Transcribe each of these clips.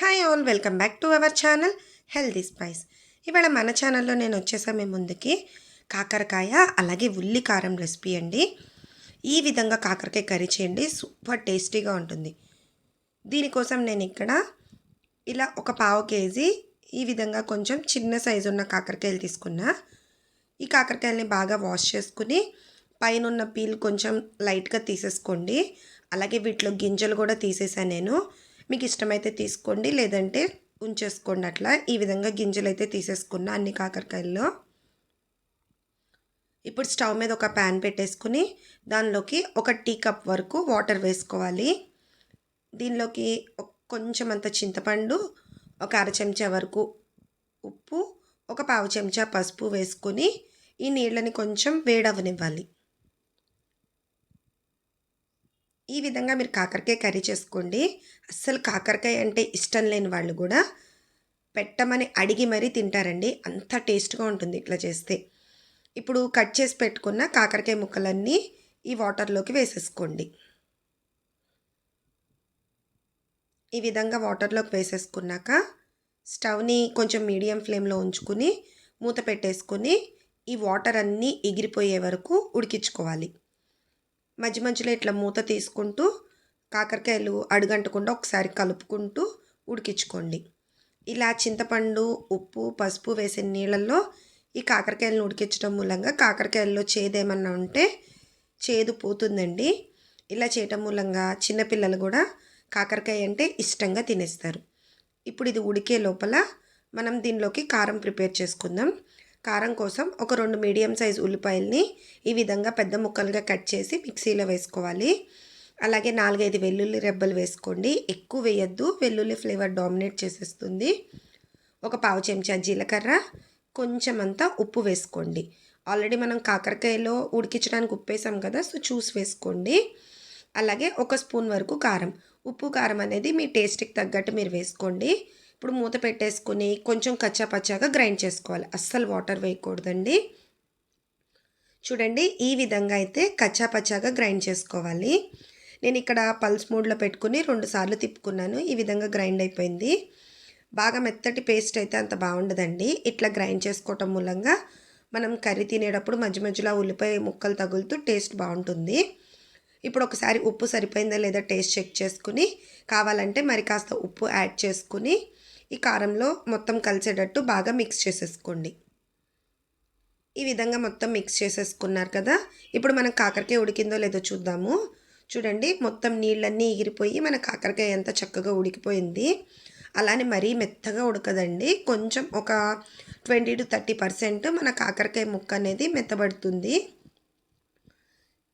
Hi all welcome back to our channel healthy spice ఇవాళ మన ఛానల్లో నేను వచ్చేసా మీ ముందుకి కాకరకాయ అలాగే ఉల్లి కారం రెసిపీ అండి. ఈ విధంగా కాకరకాయ కర్రీ చేయండి సూపర్ టేస్టీగా ఉంటుంది. దీనికోసం నేను ఇక్కడ ఇలా ఒక పావు కేజీ ఈ విధంగా కొంచెం చిన్న సైజు ఉన్న కాకరకాయలు తీసుకున్నా. ఈ కాకరకాయలని బాగా వాష్ చేసుకుని పైన ఉన్న పీల్ కొంచెం లైట్గా తీసేసుకోండి. అలాగే వీటిలో గింజలు కూడా తీసేసాను నేను. మీకు ఇష్టమైతే తీసుకోండి లేదంటే ఉంచేసుకోండి. అట్లా ఈ విధంగా గింజలు అయితే తీసేసుకున్నా అన్ని కాకరకాయల్లో. ఇప్పుడు స్టవ్ మీద ఒక ప్యాన్ పెట్టేసుకుని దానిలోకి ఒక టీ కప్ వరకు వాటర్ వేసుకోవాలి. దీనిలోకి కొంచెం అంత చింతపండు ఒక అర చెంచా వరకు ఉప్పు ఒక పావు చెంచా పసుపు వేసుకొని ఈ నీళ్ళని కొంచెం వేడవనివ్వాలి. ఈ విధంగా మీరు కాకరకాయ కర్రీ చేసుకోండి. అస్సలు కాకరకాయ అంటే ఇష్టం లేని వాళ్ళు కూడా పెట్టమని అడిగి మరీ తింటారండి. అంత టేస్ట్గా ఉంటుంది ఇట్లా చేస్తే. ఇప్పుడు కట్ చేసి పెట్టుకున్న కాకరకాయ ముక్కలన్నీ ఈ వాటర్లోకి వేసేసుకోండి. ఈ విధంగా వాటర్లోకి వేసేసుకున్నాక స్టవ్ని కొంచెం మీడియం ఫ్లేమ్లో ఉంచుకుని మూత పెట్టేసుకుని ఈ వాటర్ అన్నీ ఎగిరిపోయే వరకు ఉడికించుకోవాలి. మధ్య మధ్యలో ఇట్లా మూత తీసుకుంటూ కాకరకాయలు అడుగంటకుండా ఒకసారి కలుపుకుంటూ ఉడికించుకోండి. ఇలా చింతపండు ఉప్పు పసుపు వేసిన నీళ్ళల్లో ఈ కాకరకాయలను ఉడికించడం మూలంగా కాకరకాయల్లో చేదేమన్నా ఉంటే చేదు పోతుందండి. ఇలా చేయటం మూలంగా చిన్నపిల్లలు కూడా కాకరకాయ అంటే ఇష్టంగా తినేస్తారు. ఇప్పుడు ఇది ఉడికే లోపల మనం దీనిలోకి కారం ప్రిపేర్ చేసుకుందాం. కారం కోసం ఒక రెండు మీడియం సైజ్ ఉల్లిపాయల్ని ఈ విధంగా పెద్ద ముక్కలుగా కట్ చేసి మిక్సీలో వేసుకోవాలి. అలాగే నాలుగైదు వెల్లుల్లి రెబ్బలు వేసుకోండి. ఎక్కువ వేయద్దు. వెల్లుల్లి ఫ్లేవర్ డామినేట్ చేసేస్తుంది. ఒక పావు చెంచా జీలకర్ర కొంచెం అంతా ఉప్పు వేసుకోండి. ఆల్రెడీ మనం కాకరకాయలో ఉడికించడానికి ఉప్పు వేసాం కదా సో చూసి వేసుకోండి. అలాగే ఒక స్పూన్ వరకు కారం. ఉప్పు కారం అనేది మీ టేస్ట్కి తగ్గట్టు మీరు వేసుకోండి. ఇప్పుడు మూత పెట్టేసుకుని కొంచెం కచ్చా పచ్చాగా గ్రైండ్ చేసుకోవాలి. అస్సలు వాటర్ వేయకూడదండి. చూడండి ఈ విధంగా అయితే కచ్చా పచ్చాగా గ్రైండ్ చేసుకోవాలి. నేను ఇక్కడ పల్స్ మూడ్లో పెట్టుకుని రెండు సార్లు తిప్పుకున్నాను. ఈ విధంగా గ్రైండ్ అయిపోయింది. బాగా మెత్తటి పేస్ట్ అయితే అంత బాగుండదండి. ఇట్లా గ్రైండ్ చేసుకోవటం మూలంగా మనం కర్రీ తినేటప్పుడు మధ్య మధ్యలో ఉల్లిపాయ ముక్కలు తగులుతూ టేస్ట్ బాగుంటుంది. ఇప్పుడు ఒకసారి ఉప్పు సరిపోయిందా లేదా టేస్ట్ చెక్ చేసుకుని కావాలంటే మరి కాస్త ఉప్పు యాడ్ చేసుకుని ఈ కారంలో మొత్తం కలిసేటట్టు బాగా మిక్స్ చేసేసుకోండి. ఈ విధంగా మొత్తం మిక్స్ చేసేసుకున్నారు కదా? ఇప్పుడు మనం కాకరకాయ ఉడికిందో లేదో చూద్దాము. చూడండి మొత్తం నీళ్ళన్నీ ఎగిరిపోయి మన కాకరకాయ ఎంత చక్కగా ఉడికిపోయింది. అలానే మరీ మెత్తగా ఉడకదండి. కొంచెం ఒక ట్వంటీ టు థర్టీ పర్సెంట్ మన కాకరకాయ ముక్క అనేది మెత్తబడుతుంది.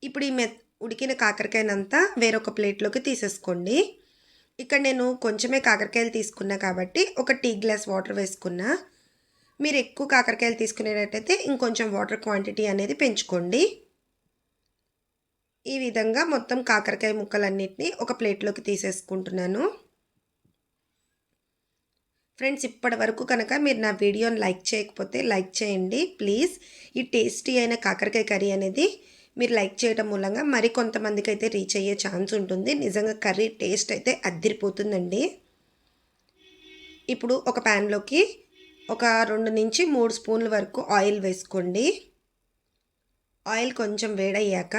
ఇప్పుడు ఈ మె ఉడికిన కాకరకాయనంతా వేరొక ప్లేట్లోకి తీసేసుకోండి. ఇక్కడ నేను కొంచెమే కాకరకాయలు తీసుకున్నా కాబట్టి ఒక టీ గ్లాస్ వాటర్ వేసుకున్నా. మీరు ఎక్కువ కాకరకాయలు తీసుకునేటట్టయితే ఇంకొంచెం వాటర్ క్వాంటిటీ అనేది పెంచుకోండి. ఈ విధంగా మొత్తం కాకరకాయ ముక్కలన్నిటిని ఒక ప్లేట్లోకి తీసేసుకుంటున్నాను. ఫ్రెండ్స్ ఇప్పటి వరకు కనుక మీరు నా వీడియోని లైక్ చేయకపోతే లైక్ చేయండి ప్లీజ్. ఈ టేస్టీ అయిన కాకరకాయ కర్రీ అనేది మీరు లైక్ చేయడం మూలంగా మరి కొంతమందికి అయితే రీచ్ అయ్యే ఛాన్స్ ఉంటుంది. నిజంగా కర్రీ టేస్ట్ అయితే అద్దిరిపోతుందండి. ఇప్పుడు ఒక ప్యాన్లోకి ఒక రెండు నుంచి మూడు స్పూన్ల వరకు ఆయిల్ వేసుకోండి. ఆయిల్ కొంచెం వేడయ్యాక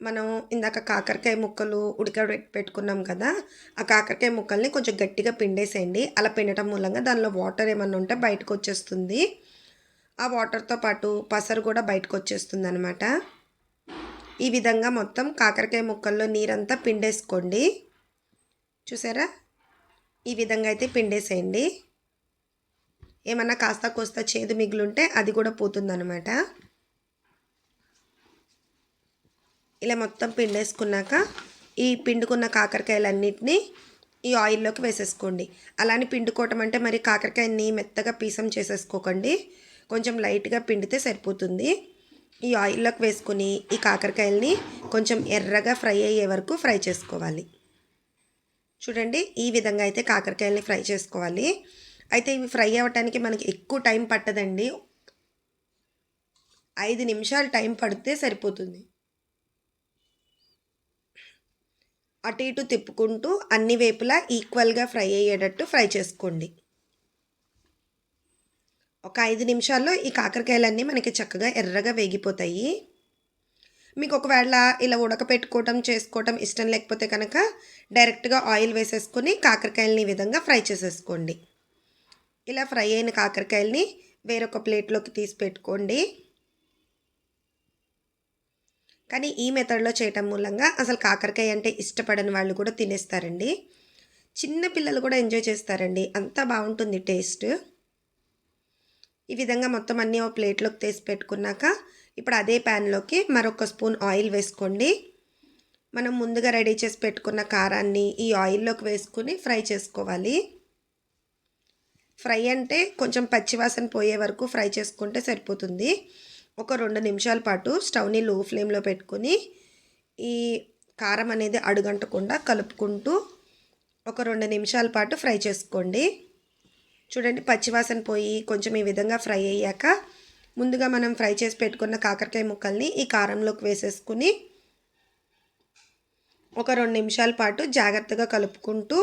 మనం ఇందాక కాకరకాయ ముక్కలు ఉడకబెట్టి పెట్టుకున్నాం కదా ఆ కాకరకాయ ముక్కల్ని కొంచెం గట్టిగా పిండేసేయండి. అలా పిండటం మూలంగా దానిలో వాటర్ ఏమన్నా ఉంటే బయటకు వచ్చేస్తుంది ఆ వాటర్తో పాటు పసరు కూడా బయటకు వచ్చేస్తుంది అనమాట ఈ విధంగా మొత్తం కాకరకాయ ముక్కల్లో నీరంతా పిండేసుకోండి. చూసారా? ఈ విధంగా అయితే పిండేసేయండి. ఏమన్నా కాస్త కోస్త చేదు మిగులుంటే అది కూడా పోతుందన్నమాట. ఇలా మొత్తం పిండేసుకున్నాక ఈ పిండుకున్న కాకరకాయలన్నిటినీ ఈ ఆయిల్లోకి వేసేసుకోండి. అలానే పిండుకోవటం అంటే మరి కాకరకాయని మెత్తగా పీసం చేసేసుకోకండి. కొంచెం లైట్గా పిండితే సరిపోతుంది. ఈ ఆయిల్లోకి వేసుకుని ఈ కాకరకాయలని కొంచెం ఎర్రగా ఫ్రై అయ్యే వరకు ఫ్రై చేసుకోవాలి. చూడండి ఈ విధంగా అయితే కాకరకాయల్ని ఫ్రై చేసుకోవాలి. అయితే ఇవి ఫ్రై అవ్వటానికి మనకి ఎక్కువ టైం పట్టదండి. ఐదు నిమిషాలు టైం పడితే సరిపోతుంది. అటు ఇటు తిప్పుకుంటూ అన్ని వైపులా ఈక్వల్గా ఫ్రై అయ్యేటట్టు ఫ్రై చేసుకోండి. ఒక ఐదు నిమిషాల్లో ఈ కాకరకాయలన్నీ మనకి చక్కగా ఎర్రగా వేగిపోతాయి. మీకు ఒకవేళ ఇలా ఉడకపెట్టుకోవటం చేసుకోవటం ఇష్టం లేకపోతే కనుక డైరెక్ట్గా ఆయిల్ వేసేసుకొని కాకరకాయలని ఈ విధంగా ఫ్రై చేసేసుకోండి. ఇలా ఫ్రై అయిన కాకరకాయలని వేరొక ప్లేట్లోకి తీసి పెట్టుకోండి. కానీ ఈ మెథడ్లో చేయటం మూలంగా అసలు కాకరకాయ అంటే ఇష్టపడని వాళ్ళు కూడా తినేస్తారండి. చిన్న పిల్లలు కూడా ఎంజాయ్ చేస్తారండి. అంత బాగుంటుంది టేస్ట్. ఈ విధంగా మొత్తం అన్నీ ఒక ప్లేట్లోకి తీసి పెట్టుకున్నాక ఇప్పుడు అదే ప్యాన్లోకి మరొక స్పూన్ ఆయిల్ వేసుకోండి. మనం ముందుగా రెడీ చేసి పెట్టుకున్న కారాన్ని ఈ ఆయిల్లోకి వేసుకుని ఫ్రై చేసుకోవాలి. ఫ్రై అంటే కొంచెం పచ్చివాసన పోయే వరకు ఫ్రై చేసుకుంటే సరిపోతుంది. ఒక రెండు నిమిషాల పాటు స్టవ్ని లో ఫ్లేమ్లో పెట్టుకుని ఈ కారం అనేది అడుగంటకుండా కలుపుకుంటూ ఒక రెండు నిమిషాల పాటు ఫ్రై చేసుకోండి. చూడండి పచ్చివాసన పోయి కొంచెం ఈ విధంగా ఫ్రై అయ్యాక ముందుగా మనం ఫ్రై చేసి పెట్టుకున్న కాకరకాయ ముక్కల్ని ఈ కారంలోకి వేసేసుకుని ఒక రెండు నిమిషాల పాటు జాగ్రత్తగా కలుపుకుంటూ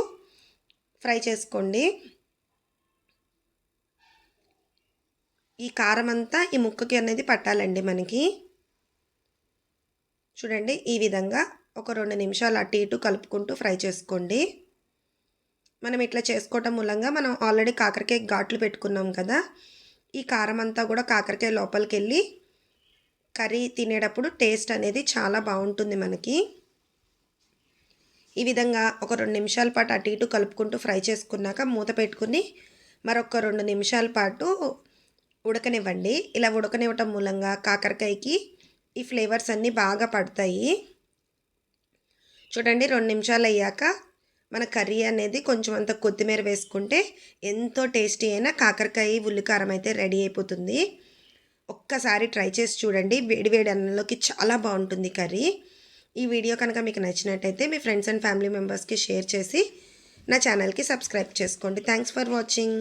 ఫ్రై చేసుకోండి. ఈ కారం అంతా ఈ ముక్కకి అనేది పట్టాలండి మనకి. చూడండి ఈ విధంగా ఒక రెండు నిమిషాలు అటు ఇటు కలుపుకుంటూ ఫ్రై చేసుకోండి. మనం ఇట్లా చేసుకోవటం మూలంగా మనం ఆల్రెడీ కాకరకాయ ఘాట్లు పెట్టుకున్నాం కదా. ఈ కారం అంతా కూడా కాకరకాయ లోపలికి వెళ్ళి కర్రీ తినేటప్పుడు టేస్ట్ అనేది చాలా బాగుంటుంది మనకి. ఈ విధంగా ఒక రెండు నిమిషాల పాటు అటు ఇటు కలుపుకుంటూ ఫ్రై చేసుకున్నాక మూత పెట్టుకుని మరొక రెండు నిమిషాల పాటు ఉడకనివ్వండి. ఇలా ఉడకనివ్వటం మూలంగా కాకరకాయకి ఈ ఫ్లేవర్స్ అన్నీ బాగా పడతాయి. చూడండి రెండు నిమిషాలు అయ్యాక మన కర్రీ అనేది కొంచెం అంత కొత్తిమీర వేసుకుంటే ఎంతో టేస్టీ అయిన కాకరకాయ ఉల్లికారం అయితే రెడీ అయిపోతుంది. ఒక్కసారి ట్రై చేసి చూడండి. వేడివేడి అన్నంలోకి చాలా బాగుంటుంది కర్రీ. ఈ వీడియో కనుక మీకు నచ్చినట్టయితే మీ ఫ్రెండ్స్ అండ్ ఫ్యామిలీ మెంబర్స్కి షేర్ చేసి నా ఛానల్కి సబ్స్క్రైబ్ చేసుకోండి. Thanks for watching.